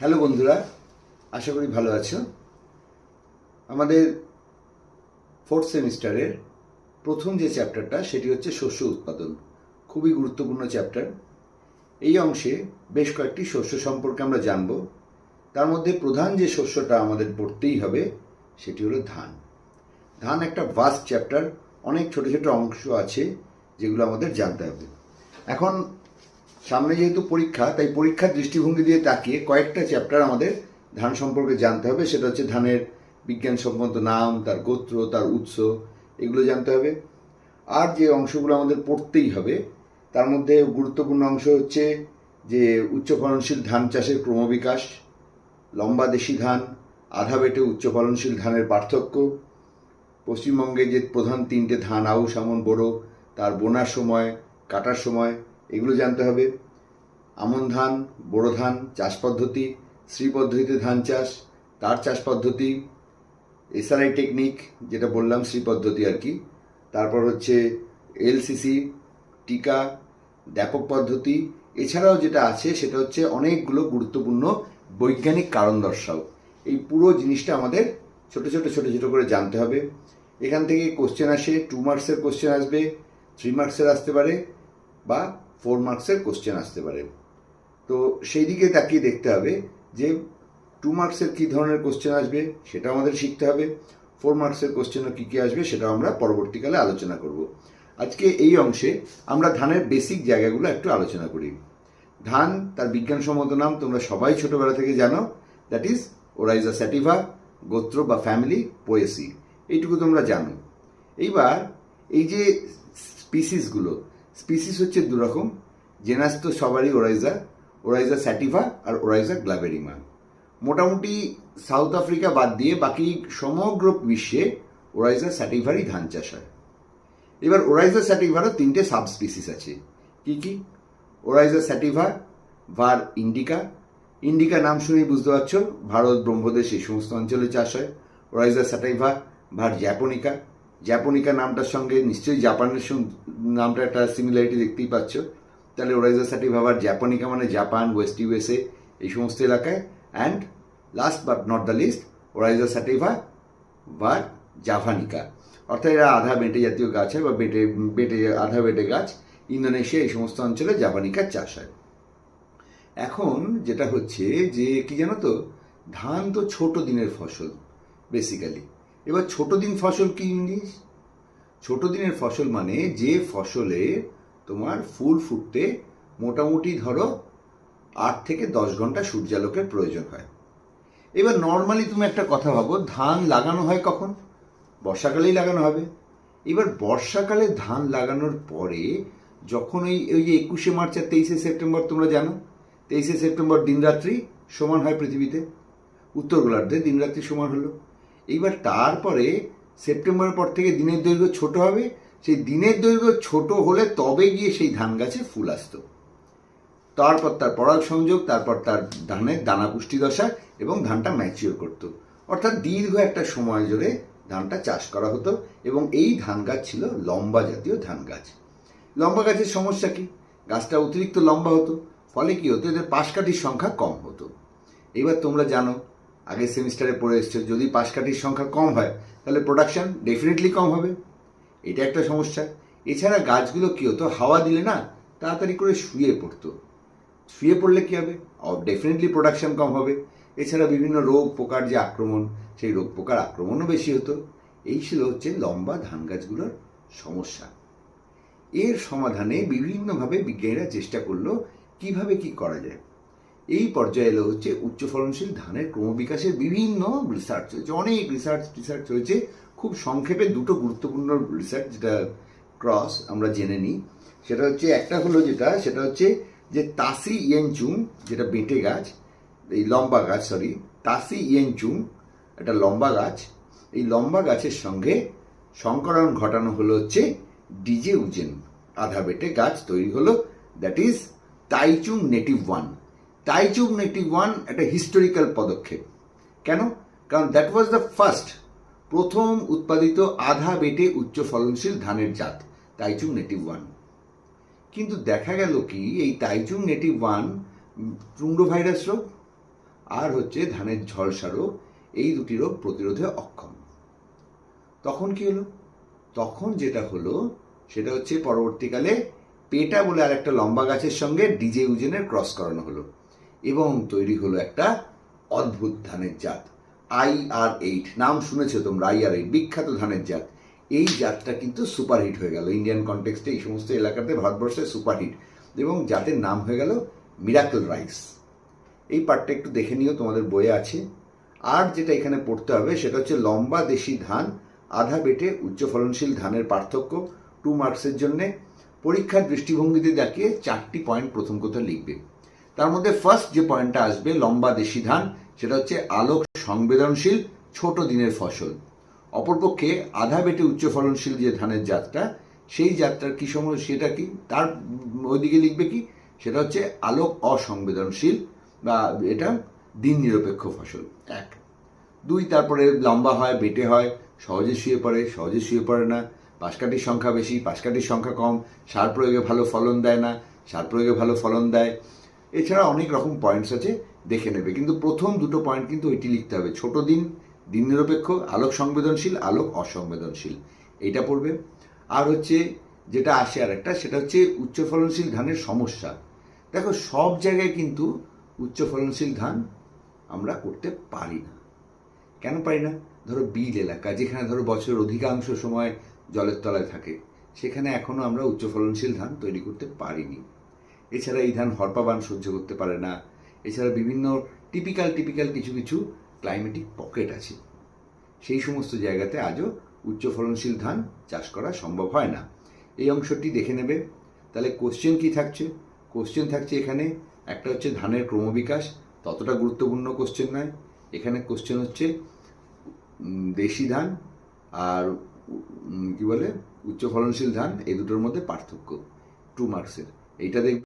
Hello বন্ধুরা, আশা করি ভালো আছো। আমাদের ফোর্থ সেমিস্টারের প্রথম যে চ্যাপ্টারটা সেটি হচ্ছে শস্য উৎপাদন। খুবই গুরুত্বপূর্ণ চ্যাপ্টার এই অংশে বেশ কয়েকটি শস্য সম্পর্কে আমরা জানব। তার মধ্যে প্রধান যে শস্যটা আমাদের পড়তেই হবে, সেটি হলো ধান। ধান একটা ভাস্ট চ্যাপ্টার অনেক ছোট ছোট অংশ আছে যেগুলো আমাদের জানতে হবে। এখন সামনে যেহেতু পরীক্ষা, তাই পরীক্ষার দৃষ্টিভঙ্গি দিয়ে তাকিয়ে কয়েকটা চ্যাপ্টার আমাদের ধান সম্পর্কে জানতে হবে। সেটা হচ্ছে ধানের বিজ্ঞানসম্মত নাম, তার গোত্র, তার উৎস, এগুলো জানতে হবে। আর যে অংশগুলো আমাদের পড়তেই হবে, তার মধ্যে গুরুত্বপূর্ণ অংশ হচ্ছে যে উচ্চ ফলনশীল ধান চাষের ক্রমবিকাশ, লম্বা দেশি ধান, আধা বেটে উচ্চ ফলনশীল ধানের পার্থক্য, পশ্চিমবঙ্গে যে প্রধান তিনটে ধান আউশ, আমন, বোরো, তার বোনার সময়, কাটার সময় এগুলো জানতে হবে। আমন ধান, বোরো ধান, চাষ পদ্ধতি, শ্রী পদ্ধতিতে ধান চাষ, তার চাষ পদ্ধতি এসআরআই টেকনিক যেটা বললাম শ্রী পদ্ধতি আর কি। তারপর হচ্ছে এলসিসি টিকা, ব্যাপক পদ্ধতি, এছাড়াও যেটা আছে সেটা হচ্ছে অনেকগুলো গুরুত্বপূর্ণ বৈজ্ঞানিক কারণ দর্শাও। এই পুরো জিনিসটা আমাদের ছোট ছোট ছোট ছোট করে জানতে হবে। এখান থেকে কোশ্চেন আসে টু মার্কসের কোশ্চেন আসবে থ্রি মার্কসের আসতে পারে, বা ফোর মার্কসের কোশ্চেন আসতে পারে। তো সেই দিকে তাকিয়ে দেখতে হবে যে টু মার্কসের কী ধরনের কোশ্চেন আসবে সেটা আমাদের শিখতে হবে। ফোর মার্কসের কোশ্চেনও কী কী আসবে সেটা আমরা পরবর্তীকালে আলোচনা করব। আজকে এই অংশে আমরা ধানের বেসিক জায়গাগুলো একটু আলোচনা করি। ধান, তার বিজ্ঞানসম্মত নাম তোমরা সবাই ছোটোবেলা থেকে জানো দ্যাট ইজ ওরাইজা স্যাটিভা গোত্র বা ফ্যামিলি পোয়েসি এইটুকু তোমরা জানো। এইবার এই যে স্পিসিসগুলো স্পিসিস হচ্ছে দুরকম জেনাস তো সবারই ওরাইজা ওরাইজা স্যাটিভা আর ওরাইজা গ্লাবেরিমা মোটামুটি সাউথ আফ্রিকা বাদ দিয়ে বাকি সমগ্র বিশ্বে ওরাইজা স্যাটিভারই ধান চাষ হয়। এবার ওরাইজা স্যাটিভারও তিনটে সাব স্পিসিস আছে। কি কি? Oryza sativa var indica indica নাম শুনেই বুঝতে পারছ, ভারত, ব্রহ্মদেশ এই সমস্ত অঞ্চলে চাষ হয়। ওরাইজা স্যাটাইভা ভার জ্যাপনিকা জ্যাপনিকা নামটার সঙ্গে, নিশ্চয়ই জাপানের নামটা একটা সিমিলারিটি দেখতেই পাচ্ছ। তাহলে ওরাইজা স্যাটিভা ভার জ্যাপনিকা মানে জাপান ওয়েস্ট ইউএসএ এই সমস্ত এলাকায়। And last but not the least Oryza sativa বা জাভানিকা অর্থাৎ এরা আধা বেটে জাতীয় গাছ হয় বা বেটে বেটে, আধা বেটে গাছ। ইন্দোনেশিয়া এই সমস্ত অঞ্চলে জাপানিকার চাষ হয়। এখন যেটা হচ্ছে যে, কি জানো তো? ধান তো ছোট দিনের ফসল বেসিক্যালি এবার ছোট দিন ফসল কি ইংলিশ? ছোট দিনের ফসল মানে যে ফসলে তোমার ফুল ফুটতে মোটামুটি ধরো আট থেকে দশ ঘণ্টা সূর্যালোকের প্রয়োজন হয়। এবার নর্মালি তুমি একটা কথা ভাবো, ধান লাগানো হয় কখন? বর্ষাকালেই লাগানো হবে। এবার বর্ষাকালে ধান লাগানোর পরে যখন ওই ওই যে একুশে মার্চ আর তেইশে সেপ্টেম্বর তোমরা জানো, তেইশে সেপ্টেম্বর দিনরাত্রি সমান হয় পৃথিবীতে। উত্তর গোলার্ধে দিনরাত্রি সমান হলো। এইবার তারপরে সেপ্টেম্বরের পর থেকে দিনের দৈর্ঘ্য ছোট হবে। সেই দিনের দৈর্ঘ্য ছোট হলে তবে গিয়ে সেই ধান গাছে ফুল আসতো। তারপর তার পরাগ সংযোগ, তারপর তার ধানের দানা পুষ্টি দশা এবং ধানটা ম্যাচিওর করত। অর্থাৎ দীর্ঘ একটা সময় জুড়ে ধানটা চাষ করা হতো এবং এই ধান গাছ ছিল লম্বা জাতীয় ধান গাছ। লম্বা গাছের সমস্যা কি? গাছটা অতিরিক্ত লম্বা হতো, ফলে কি হতো? এদের পাশকাঠির সংখ্যা কম হতো। এবার তোমরা জানো আগের সেমিস্টারে পড়ে এসছো যদি পাশকাঠির সংখ্যা কম হয়, তাহলে প্রোডাকশন ডেফিনেটলি কম হবে। এটা একটা সমস্যা। এছাড়া গাছগুলো কী হতো? হাওয়া দিলে না, তাড়াতাড়ি করে শুয়ে পড়তো। শুয়ে পড়লে কী হবে? ডেফিনেটলি প্রোডাকশন কম হবে। এছাড়া বিভিন্ন রোগ পোকার যে আক্রমণ, সেই রোগ পোকার আক্রমণও বেশি হতো। এই ছিল হচ্ছে লম্বা ধান গাছগুলোর সমস্যা। এর সমাধানে বিভিন্নভাবে বিজ্ঞানীরা চেষ্টা করল কীভাবে কি করা যায়। এই পর্যায়ে এলো হচ্ছে উচ্চ ফলনশীল ধানের ক্রমবিকাশের বিভিন্ন রিসার্চ হয়েছে অনেক রিসার্চ রিসার্চ হয়েছে খুব সংক্ষেপে দুটো গুরুত্বপূর্ণ রিসার্চ যেটা ক্রস আমরা জেনে নিই। সেটা হচ্ছে, একটা হলো যেটা, সেটা হচ্ছে যে তাসি ইয়েনচুং, যেটা বেঁটে গাছ, এই লম্বা গাছ সরি তাসি ইয়েনচুং, একটা লম্বা গাছ, এই লম্বা গাছের সঙ্গে সংকরণ ঘটানো হলো হচ্ছে ডিজে উজেন। আধা বেটে গাছ তৈরি হলো that is Taichung native one Taichung native one একটা হিস্টোরিক্যাল পদক্ষেপ। কেন? কারণ দ্যাট ওয়াজ দ্য ফার্স্ট প্রথম উৎপাদিত আধা বেটে উচ্চ ফলনশীল ধানের জাত তাইচুং নেটিভ ওয়ান কিন্তু দেখা গেল কি, এই Taichung native one tungro virus রোগ, আর হচ্ছে ধানের ঝলসা রোগ, এই দুটি রোগ প্রতিরোধে অক্ষম। তখন কি হলো? তখন যেটা হলো, সেটা হচ্ছে পরবর্তীকালে পেটা বলে আর একটা লম্বা গাছের সঙ্গে ডিজে উজেনের ক্রস করানো হলো। এবং তৈরি হলো একটা অদ্ভুত ধানের জাত। আই আর এইট, নাম শুনেছো তোমরা? আই আর এইট, বিখ্যাত ধানের জাত। এই জাতটা কিন্তু সুপারহিট হয়ে গেল। ইন্ডিয়ান কনটেক্সটে এই সমস্ত এলাকাতে ভারতবর্ষে সুপারহিট। এবং জাতের নাম হয়ে গেল মিরাকল রাইস এই পার্টটা একটু দেখে নিও, তোমাদের বইয়ে আছে। আর যেটা এখানে পড়তে হবে, সেটা হচ্ছে লম্বা দেশি ধান, আধা বেটে উচ্চ ফলনশীল ধানের পার্থক্য টু মার্কসের জন্যে। পরীক্ষার দৃষ্টিভঙ্গিতে দেখিয়ে চারটি পয়েন্ট প্রথম কথা লিখবে। তার মধ্যে ফার্স্ট যে পয়েন্টটা আসবে, লম্বা দেশি ধান, সেটা হচ্ছে আলোক সংবেদনশীল, ছোট দিনের ফসল। অপরপক্ষে আধা বেটে উচ্চ ফলনশীল যে ধানের জাতটা, সেই জাতটার কি সময়, সেটা কি? তার ওইদিকে লিখবে কি? সেটা হচ্ছে আলোক অসংবেদনশীল বা এটা দিন নিরপেক্ষ ফসল, এক। দুই, তারপরে লম্বা হয়, বেটে হয়, সহজে শুয়ে পড়ে, সহজে শুয়ে পড়ে না। পাশকাঠির সংখ্যা বেশি, পাশকাঠির সংখ্যা কম, সার প্রয়োগে ভালো ফলন দেয় না, সার প্রয়োগে ভালো ফলন দেয়। এছাড়া অনেক রকম পয়েন্টস আছে, দেখে নেবে। কিন্তু প্রথম দুটো পয়েন্ট কিন্তু ওইটি লিখতে হবে। ছোট দিন দিন নিরপেক্ষ, আলোক সংবেদনশীল, আলোক অসংবেদনশীল। এইটা পড়বে। আর হচ্ছে যেটা আসে আর একটা সেটা হচ্ছে উচ্চ ফলনশীল ধানের সমস্যা। দেখো, সব জায়গায় কিন্তু উচ্চ ফলনশীল ধান আমরা করতে পারি না। কেন পারি না? ধরো বিল এলাকা, যেখানে ধরো বছরের অধিকাংশ সময় জলের তলায় থাকে, সেখানে এখনও আমরা উচ্চ ফলনশীল ধান তৈরি করতে পারিনি। এছাড়া এই ধান হরপাবান সহ্য করতে পারে না। এছাড়া বিভিন্ন টিপিক্যাল টিপিক্যাল কিছু কিছু ক্লাইমেটিক পকেট আছে। সেই সমস্ত জায়গাতে আজও উচ্চ ফলনশীল ধান চাষ করা সম্ভব হয় না। এই অংশটি দেখে নেবে। তাহলে কোশ্চেন কি থাকছে? কোশ্চেন থাকছে এখানে, একটা হচ্ছে ধানের ক্রমবিকাশ, ততটা গুরুত্বপূর্ণ কোশ্চেন নয়। এখানে কোশ্চেন হচ্ছে দেশি ধান আর কি বলে? উচ্চ ফলনশীল ধান এই দুটোর মধ্যে পার্থক্য টু মার্কসের এইটা দেখবে।